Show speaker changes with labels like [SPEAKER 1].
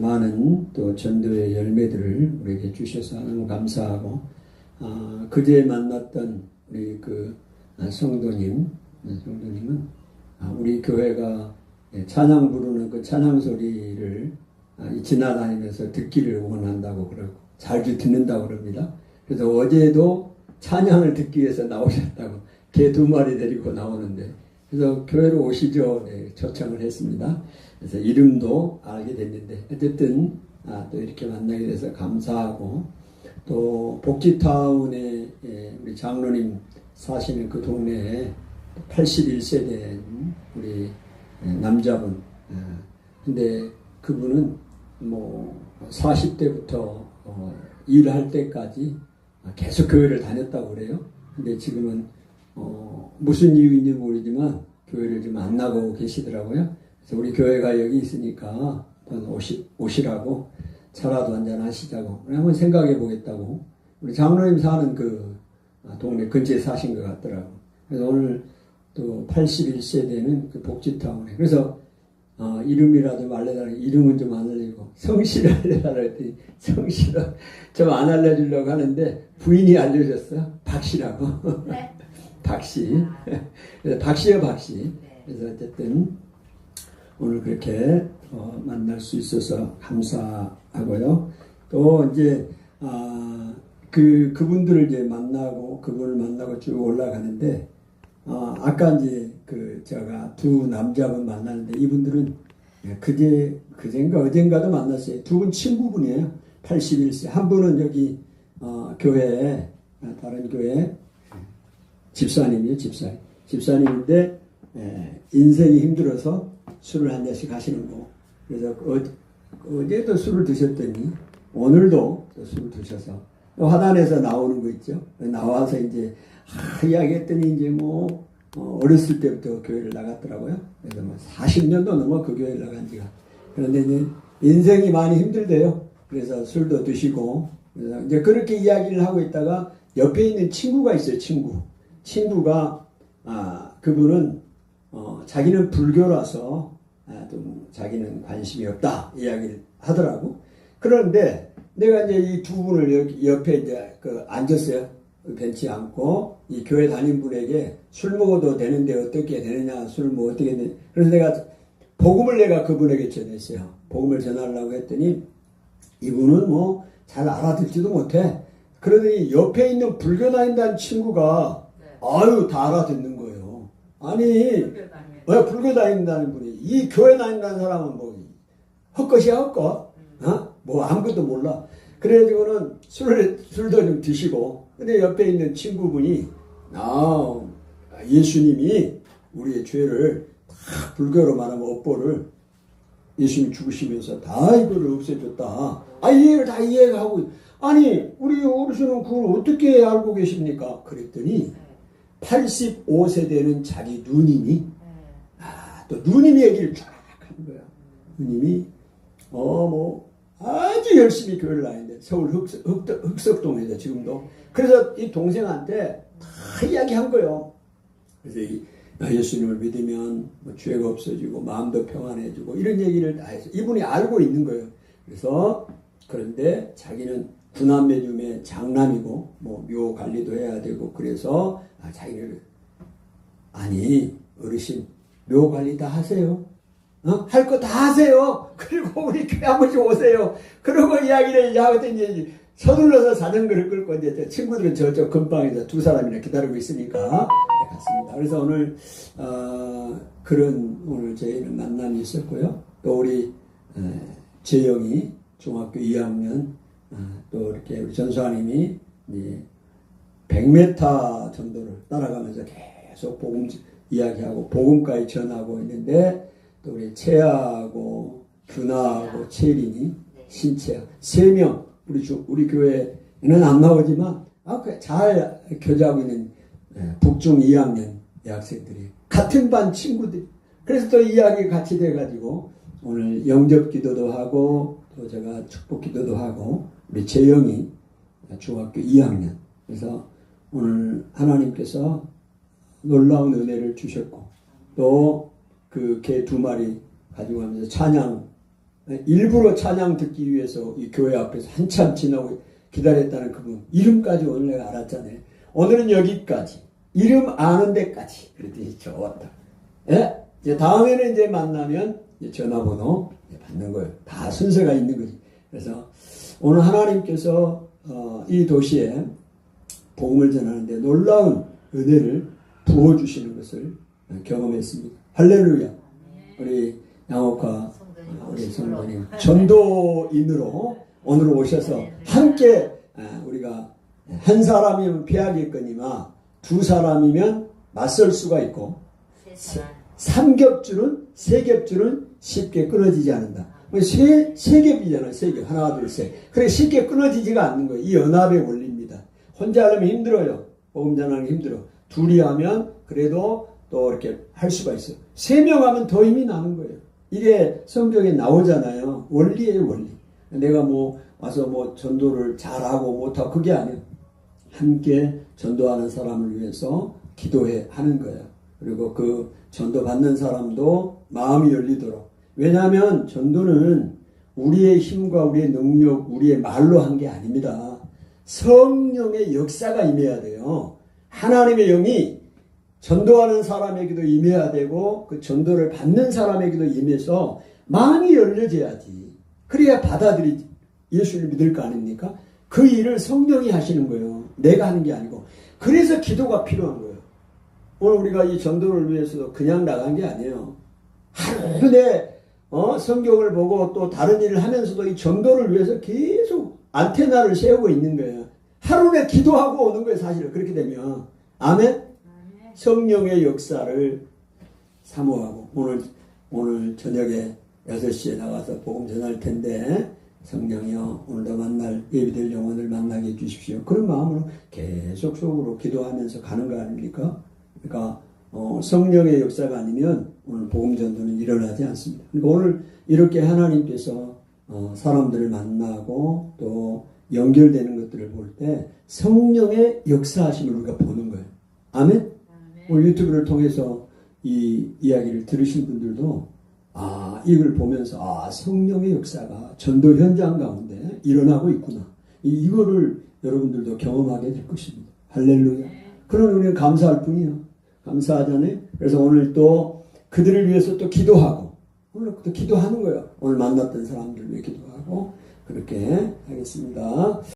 [SPEAKER 1] 많은 또 전도의 열매들을 우리에게 주셔서 너무 감사하고 아, 그제 만났던 우리 그 아, 성도님 네, 성도님은 아, 우리 교회가 예, 찬양 부르는 그 찬양 소리를 아, 이 지나다니면서 듣기를 원한다고 그러고 자주 듣는다고 그럽니다. 그래서 어제도 찬양을 듣기 위해서 나오셨다고 개 두 마리 데리고 나오는데 그래서 교회로 오시죠. 네, 초청을 했습니다. 그래서 이름도 알게 됐는데 어쨌든 아, 또 이렇게 만나게 돼서 감사하고 또 복지타운에 예, 우리 장로님 사시는 그 동네에 81세 된 우리 예, 남자분 아, 근데 그분은 뭐 40대부터 어, 일할 때까지 계속 교회를 다녔다고 그래요. 근데 지금은 어, 무슨 이유인지 모르지만 교회를 좀 안 나가고 계시더라고요. 그래서 우리 교회가 여기 있으니까 오시, 오시라고 차라도 한잔 하시자고 한번 생각해 보겠다고 우리 장로님 사는 그 아, 동네 근처에 사신 것 같더라고. 그래서 오늘 또 81세대는 그 복지타운에 그래서 어, 이름이라도 좀 알려달라 이름은 좀 안 알리고 성씨를 알려달라 했더니 성씨를 좀 안 알려주려고 하는데 부인이 알려줬어 박씨라고
[SPEAKER 2] 네.
[SPEAKER 1] 박씨 박씨요 박씨
[SPEAKER 2] 네.
[SPEAKER 1] 그래서 어쨌든 오늘 그렇게 어, 만날 수 있어서 감사하고요 또 이제 아, 그 그분들을 이제 만나고 그분을 만나고 쭉 올라가는데 아, 아까 이제 그 제가 두 남자분 만났는데 이분들은 그제 그젠가 어젠가도 만났어요. 두 분 친구분이에요. 81세. 한 분은 여기 어, 교회 아, 다른 교회 집사님이에요. 집사님. 집사님인데 에, 인생이 힘들어서 술을 한 잔씩 하시는 거. 그래서 어, 어제도 술을 드셨더니 오늘도 또 술을 드셔서 또 화단에서 나오는 거 있죠. 나와서 이제 아, 이야기했더니 이제 뭐 어, 어렸을 때부터 교회를 나갔더라고요. 그래서 뭐 40년도 넘어 그 교회를 나간 지가. 그런데 이제 인생이 많이 힘들대요. 그래서 술도 드시고 그래서 이제 그렇게 이야기를 하고 있다가 옆에 있는 친구가 있어요. 친구. 친구가 아 그분은 어, 자기는 불교라서 아, 좀 자기는 관심이 없다 이야기를 하더라고. 그런데 내가 이제 이 두 분을 옆에 이제 그 앉았어요. 그 벤치 앉고 이 교회 다닌 분에게 술 먹어도 되는데 어떻게 되느냐 술 뭐 어떻게 되냐 그래서 내가 복음을 내가 그분에게 전했어요. 복음을 전하려고 했더니 이분은 뭐 잘 알아듣지도 못해. 그러더니 옆에 있는 불교 다닌다는 친구가
[SPEAKER 2] 네.
[SPEAKER 1] 아유 다 알아듣는 거예요. 아니. 왜 불교 다닌다는 분이 이 교회 다닌다는 사람은 뭐 헛것이야 헛것 어? 뭐 아무것도 몰라 그래가지고는 술을 술도 좀 드시고 근데 옆에 있는 친구분이 아 예수님이 우리의 죄를 다 불교로 말하면 업보를 예수님 죽으시면서 다 이거를 없애줬다 아 이해를 다 이해하고 아니 우리 어르신은 그걸 어떻게 알고 계십니까 그랬더니 85세 되는 자기 누님이
[SPEAKER 2] 네.
[SPEAKER 1] 아, 또 누님이 얘기를 쫙 하는 거야. 누님이 어 뭐 아주 열심히 교회를 다니는데 서울 흑석, 흑, 흑석 동에서 지금도 그래서 이 동생한테 다 이야기한 거예요. 그래서 이 아, 예수님을 믿으면 뭐 죄가 없어지고 마음도 평안해지고 이런 얘기를 다 해서 이분이 알고 있는 거예요. 그래서 그런데 자기는 구남매 중에 장남이고 뭐 묘 관리도 해야 되고 그래서 아, 자기를 아니 어르신 묘 관리 다 하세요. 어? 할 거 다 하세요. 그리고 우리 교회 한 번씩 오세요. 그러고 이야기를 하더니 이제 서둘러서 자전거를 끌고 이제 저 친구들은 저쪽 근방에서 두 사람이나 기다리고 있으니까 네, 갔습니다. 그래서 오늘 어, 그런 오늘 저희는 만남이 있었고요. 또 우리 에, 재영이 중학교 2학년 어, 또 이렇게 우리 이제 100m 정도를 따라가면서 계속 복음 이야기하고 복음까지 전하고 있는데 또 우리 채하고 규나하고 채린이 신채 세 명. 우리 주, 우리 교회는 안 나오지만 아, 그잘 교제하고 있는 예, 북중 2학년 여학생들이 같은 반 친구들 그래서 또 이야기 같이 돼가지고 오늘 영접 기도도 하고 또 제가 축복 기도도 하고 우리 재영이 중학교 2학년 그래서 오늘 하나님께서 놀라운 은혜를 주셨고 또 그 개 두 마리 가지고 가면서 찬양 일부러 찬양 듣기 위해서 이 교회 앞에서 한참 지나고 기다렸다는 그분 이름까지 오늘 내가 알았잖아요. 오늘은 여기까지 이름 아는 데까지 그랬더니 좋았다. 예? 이제 다음에는 이제 만나면 전화번호 받는 거예요. 다 순서가 있는 거지. 그래서 오늘 하나님께서 어, 이 도시에 복음을 전하는데 놀라운 은혜를 부어주시는 것을 경험했습니다. 할렐루야. 우리 양옥화 우리 성도님 전도인으로 오늘 오셔서 함께 아, 우리가 한 사람이면 피하겠거니와 두 사람이면 맞설 수가 있고 삼겹줄은 세 겹줄은 쉽게 끊어지지 않는다. 세, 세 겹이잖아요. 세 겹. 하나, 둘, 셋. 그래 쉽게 끊어지지가 않는 거예요. 이 연합의 원리입니다. 혼자 하려면 힘들어요. 복음 전하는 게 힘들어. 둘이 하면 그래도 또 이렇게 할 수가 있어요. 세 명 하면 더 힘이 나는 거예요. 이게 성경에 나오잖아요. 원리예요, 원리. 내가 뭐 와서 뭐 전도를 잘하고 못하고 그게 아니에요. 함께 전도하는 사람을 위해서 기도해 하는 거예요. 그리고 그 전도 받는 사람도 마음이 열리도록. 왜냐하면 전도는 우리의 힘과 우리의 능력, 우리의 말로 한 게 아닙니다. 성령의 역사가 임해야 돼요. 하나님의 영이 전도하는 사람에게도 임해야 되고 그 전도를 받는 사람에게도 임해서 마음이 열려져야지. 그래야 받아들이 예수를 믿을 거 아닙니까? 그 일을 성령이 하시는 거예요. 내가 하는 게 아니고. 그래서 기도가 필요한 거예요. 오늘 우리가 이 전도를 위해서도 그냥 나간 게 아니에요. 하루 내 어, 성경을 보고 또 다른 일을 하면서도 이 전도를 위해서 계속 안테나를 세우고 있는 거예요. 하루 내 기도하고 오는 거예요, 사실은. 그렇게 되면. 아멘? 성령의 역사를 사모하고 오늘 오늘 저녁에 6시에 나가서 복음 전할 텐데 성령이여 오늘도 만날 예비될 영혼을 만나게 해주십시오. 그런 마음으로 계속 속으로 기도하면서 가는 거 아닙니까? 그러니까 어, 성령의 역사가 아니면 오늘 복음 전도는 일어나지 않습니다. 그러니까 오늘 이렇게 하나님께서 어, 사람들을 만나고 또 연결되는 것들을 볼 때 성령의 역사하심을 우리가 보는 거예요. 아멘? 오늘 유튜브를 통해서 이 이야기를 들으신 분들도 아 이걸 보면서 아 성령의 역사가 전도 현장 가운데 일어나고 있구나 이, 이거를 여러분들도 경험하게 될 것입니다 할렐루야 그런 우리는 감사할 뿐이요 감사하잖아요 그래서 오늘 또 그들을 위해서 또 기도하고 오늘 또 기도하는 거예요. 오늘 만났던 사람들 위해 기도하고 그렇게 하겠습니다